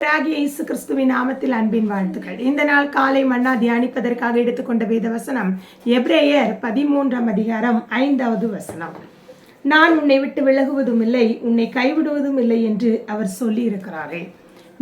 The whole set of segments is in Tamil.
ஆகிய இயேசு கிறிஸ்துவின் நாமத்தில் அன்பின் வாழ்த்துக்கள். இந்த நாள் காலை மன்னா தியானிப்பதற்காக எடுத்துக்கொண்ட வேத வசனம் எப்ரேயர் பதிமூன்றாம் அதிகாரம் ஐந்தாவது வசனம். நான் உன்னை விட்டு விலகுவதும் இல்லை உன்னை கைவிடுவதும் இல்லை என்று அவர் சொல்லி இருக்கிறாரே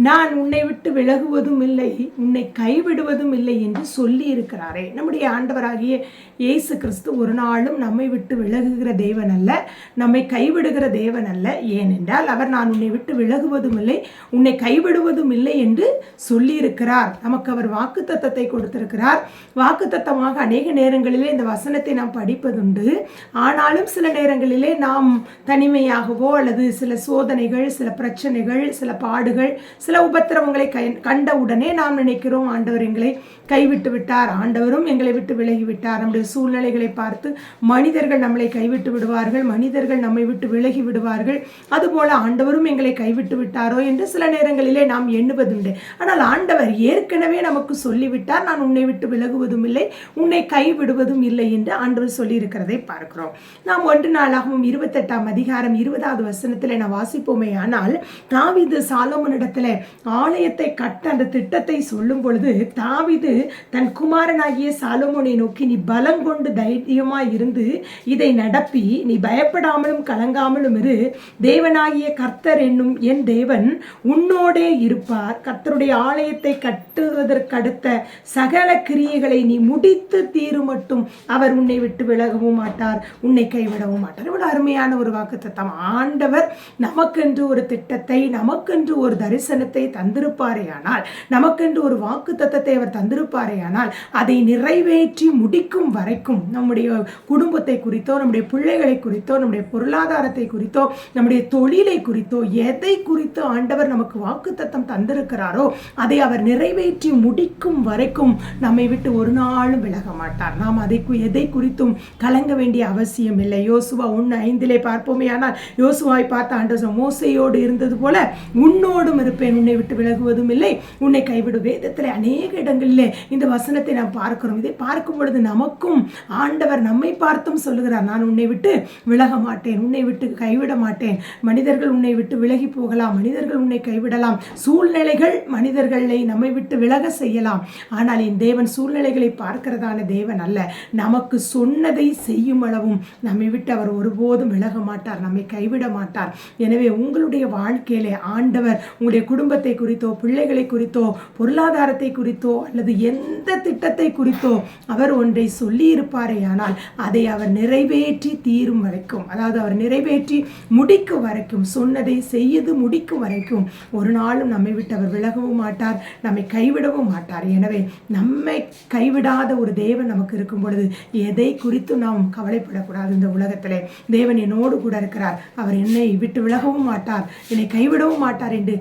நான் உன்னை விட்டு விலகுவதும் இல்லை உன்னை கைவிடுவதும் இல்லை என்று சொல்லி இருக்கிறாரே நம்முடைய ஆண்டவராகிய இயேசு கிறிஸ்து ஒரு நாளும் நம்மை விட்டு விலகுகிற தேவன் அல்ல நம்மை கைவிடுகிற தேவன் அல்ல. ஏனென்றால் அவர் நான் உன்னை விட்டு விலகுவதும் இல்லை உன்னை கைவிடுவதும் இல்லை என்று சொல்லியிருக்கிறார். நமக்கு அவர் வாக்கு தத்தத்தை கொடுத்திருக்கிறார். வாக்கு தத்தமாக அநேக நேரங்களிலே இந்த வசனத்தை நாம் படிப்பதுண்டு. ஆனாலும் சில நேரங்களிலே நாம் தனிமையாகவோ அல்லது சில சோதனைகள் சில பிரச்சனைகள் சில பாடுகள் சில சில உபத்திரவங்களை கை உடனே நாம் நினைக்கிறோம் ஆண்டவர் எங்களை கைவிட்டு விட்டார். ஆண்டவரும் எங்களை விட்டு விலகி விட்டார். நம்முடைய சூழ்நிலைகளை பார்த்து மனிதர்கள் நம்மளை கைவிட்டு விடுவார்கள் மனிதர்கள் நம்மை விட்டு விலகி விடுவார்கள். அதுபோல ஆண்டவரும் எங்களை கைவிட்டு விட்டாரோ என்று சில நேரங்களிலே நாம் எண்ணுவதுண்டு. ஆனால் ஆண்டவர் ஏற்கனவே நமக்கு சொல்லிவிட்டார் நான் உன்னை விட்டு விலகுவதும் இல்லை உன்னை கைவிடுவதும் இல்லை என்று ஆண்டவர் சொல்லியிருக்கிறதை பார்க்கிறோம். நாம் ஒன்று நாளாகவும் இருபத்தெட்டாம் அதிகாரம் இருபதாவது வசனத்தில் நான் வாசிப்போமே ஆனால் தாவிது சாலோமனிடத்தில் ஆலயத்தை கட்ட அந்த திட்டத்தை சொல்லும் பொழுது தாவிது தன் குமாரனாகிய சாலமோனை நோக்கி நீ பலம் கொண்டு தைரியமாய் இருந்து இதை நடப்பி நீ பயப்படாமலும் கலங்காமலும் இரு. தேவனாகிய கர்த்தர் என்னும் என் தேவன் உன்னோடே இருப்பார். கர்த்தருடைய ஆலயத்தை கட்டுவதற்கடுத்த சகல கிரியைகளை நீ முடித்து தீரும் மட்டும் அவர் உன்னை விட்டு விலகவும் மாட்டார் உன்னை கைவிடவும் மாட்டார். இவ்வளவு அருமையான ஒரு வாக்கு தத்தம் ஆண்டவர் நமக்கென்று ஒரு திட்டத்தை நமக்கென்று ஒரு தரிசனம் தரிசனத்தை தந்திருப்பாரேயானால் நமக்கென்று ஒரு வாக்கு தத்தத்தை அவர் தந்திருப்பாரேயானால் அதை நிறைவேற்றி முடிக்கும் வரைக்கும் நம்முடைய குடும்பத்தை குறித்தோ நம்முடைய பிள்ளைகளை குறித்தோ நம்முடைய பொருளாதாரத்தை குறித்தோ நம்முடைய தொழிலை குறித்தோ எதை குறித்தோ ஆண்டவர் நமக்கு வாக்கு தத்தம் தந்திருக்கிறாரோ அதை அவர் நிறைவேற்றி முடிக்கும் வரைக்கும் நம்மை விட்டு ஒரு நாளும் விலக மாட்டார். நாம் அதை எதை குறித்தும் கலங்க வேண்டிய அவசியம் இல்லை. யோசுவா உன் ஐந்திலே பார்ப்போமே ஆனால் யோசுவாய் பார்த்த ஆண்டவர் மோசையோடு இருந்தது போல உன்னோடும் இருப்பேன். உன்னை விட்டு விலகுவதும் இல்லை உன்னை கைவிடும் வேதத்தில் அநேக இடங்களிலே இந்த வசனத்தை நாம் பார்க்கிறோம். இதை பார்க்கும் பொழுது நமக்கும் ஆண்டவர் நம்மை பார்த்தும் சொல்லுகிறார். நான் உன்னை விட்டு விலக மாட்டேன் உன்னை விட்டு கைவிட மாட்டேன். மனிதர்கள் உன்னை விட்டு விலகி போகலாம் மனிதர்கள் உன்னை கைவிடலாம். சூழ்நிலைகள் மனிதர்களை நம்மை விட்டு விலக செய்யலாம். ஆனால் என் தேவன் சூழ்நிலைகளை பார்க்கிறதான தேவன் அல்ல. நமக்கு சொன்னதை செய்யும் அளவும் நம்மை விட்டு அவர் ஒருபோதும் விலக மாட்டார் நம்மை கைவிட மாட்டார். எனவே உங்களுடைய வாழ்க்கையிலே ஆண்டவர் உங்களுடைய குடும்பத்தை குறித்தோ பிள்ளைகளை குறித்தோ பொருளாதாரத்தை குறித்தோ அல்லது எந்த திட்டத்தை குறித்தோ அவர் ஒன்றை சொல்லி இருப்பாரேயானால் அதை அவர் நிறைவேற்றி தீரும் வரைக்கும் அதாவது அவர் நிறைவேற்றி முடிக்கும் வரைக்கும் சொன்னதை செய்து முடிக்கும் வரைக்கும் ஒரு நாளும் நம்மை விட்டு அவர் விலகவும் மாட்டார் நம்மை கைவிடவும் மாட்டார். எனவே நம்மை கைவிடாத ஒரு தேவன் நமக்கு இருக்கும் பொழுது எதை குறித்து நாம் கவலைப்படக்கூடாது இந்த உலகத்திலே. தேவன் என்னோடு கூட இருக்கிறார். அவர் என்னை விட்டு விலகவும் மாட்டார். என்னை கைவிடவும் மாட்டார் என்று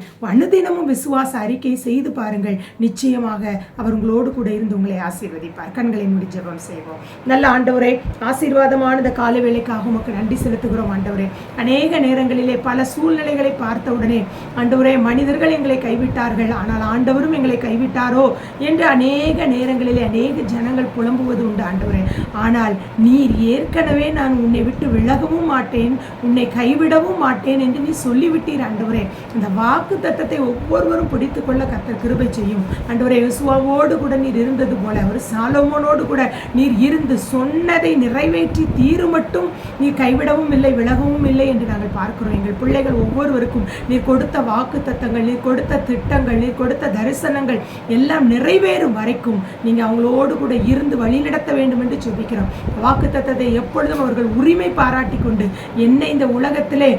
அனுதினமும் விசுவாச அறிக்கை செய்து பாருங்கள். நிச்சயமாக அவர் உங்களோடு கூட இருந்து உங்களை ஆசீர்வதிப்பார். கண்களை மூடி ஜெபம் செய்வோம். நல்ல ஆண்டவரே ஆசீர்வாதமான இந்த கால வேலைக்காக உமக்கு நன்றி செலுத்துகிறோம் ஆண்டவரே. அநேக நேரங்களிலே பல சூழ்நிலைகளை பார்த்த உடனே ஆண்டவரே மனிதர்கள் எங்களை கைவிட்டார்கள். ஆனால் ஆண்டவரும் எங்களை கைவிட்டாரோ என்று அநேக நேரங்களிலே அநேக ஜனங்கள் புலம்புவது உண்டு ஆண்டவரே. ஆனால் நீர் ஏற்கனவே நான் உன்னை விட்டு விலகவும் மாட்டேன். உன்னை கைவிடவும் மாட்டேன் என்று நீ சொல்லிவிட்டீர் ஆண்டவரே. இந்த வாக்கு தத்தத்தை ஒவ்வொருவரும் பிடித்து கொள்ள கத்த கிருபை செய்யும். ஆண்டவரே யசுவாவோடு கூட நீர் இருந்தது போல ஒரு சாலமோனோடு கூட நீர் இருந்து சொன்னதை நிறைவேற்றி தீரு மட்டும் நீர் கைவிடவும் இல்லை விலகவும் இல்லை என்று நாங்கள் பார்க்கிறோம். எங்கள் பிள்ளைகள் ஒவ்வொருவருக்கும் நீர் கொடுத்த வாக்கு தத்தங்கள் நீர் கொடுத்த திட்டங்கள் நீர் கொடுத்த தரிசனங்கள் எல்லாம் நிறைவேறும் வரைக்கும் நீங்கள் அவங்களோடு கூட இருந்து வழிநடத்த வேண்டும் என்று சொல்லிக்கிறோம் வாக்கு தத்தத்தை எப்பொழுதும் அவர்கள் உரிமை பாராட்டி கொண்டு என்னை இந்த உலகத்திலே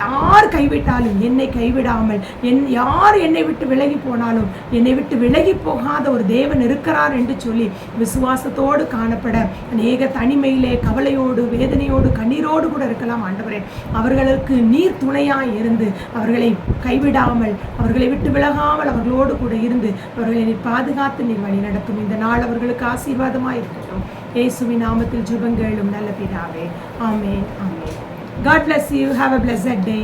யார் கைவிட்டாலும் என்னை கைவிடாமல் என் யார் யார் என்னை விட்டு விலகி போனாலும் என்னை விட்டு விலகி போகாத ஒரு தேவன் இருக்கிறார் என்று சொல்லி விசுவாசத்தோடு காணப்பட அநேக தனிமையிலே கவலையோடு வேதனையோடு கண்ணீரோடு கூட இருக்கலாம் ஆண்டவரே. அவர்களுக்கு நீர் துணையாய் இருந்து அவர்களை கைவிடாமல் அவர்களை விட்டு விலகாமல் அவர்களோடு கூட இருந்து அவர்களை நீர் பாதுகாத்து நீர் வழி நடத்தும். இந்த நாள் அவர்களுக்கு ஆசீர்வாதமாக இருக்கட்டும். ஏசுவின் நாமத்தில் ஜெபங்களும் நல்ல பிதாவே. ஆமே ஆமே God bless you. Have a blessed day.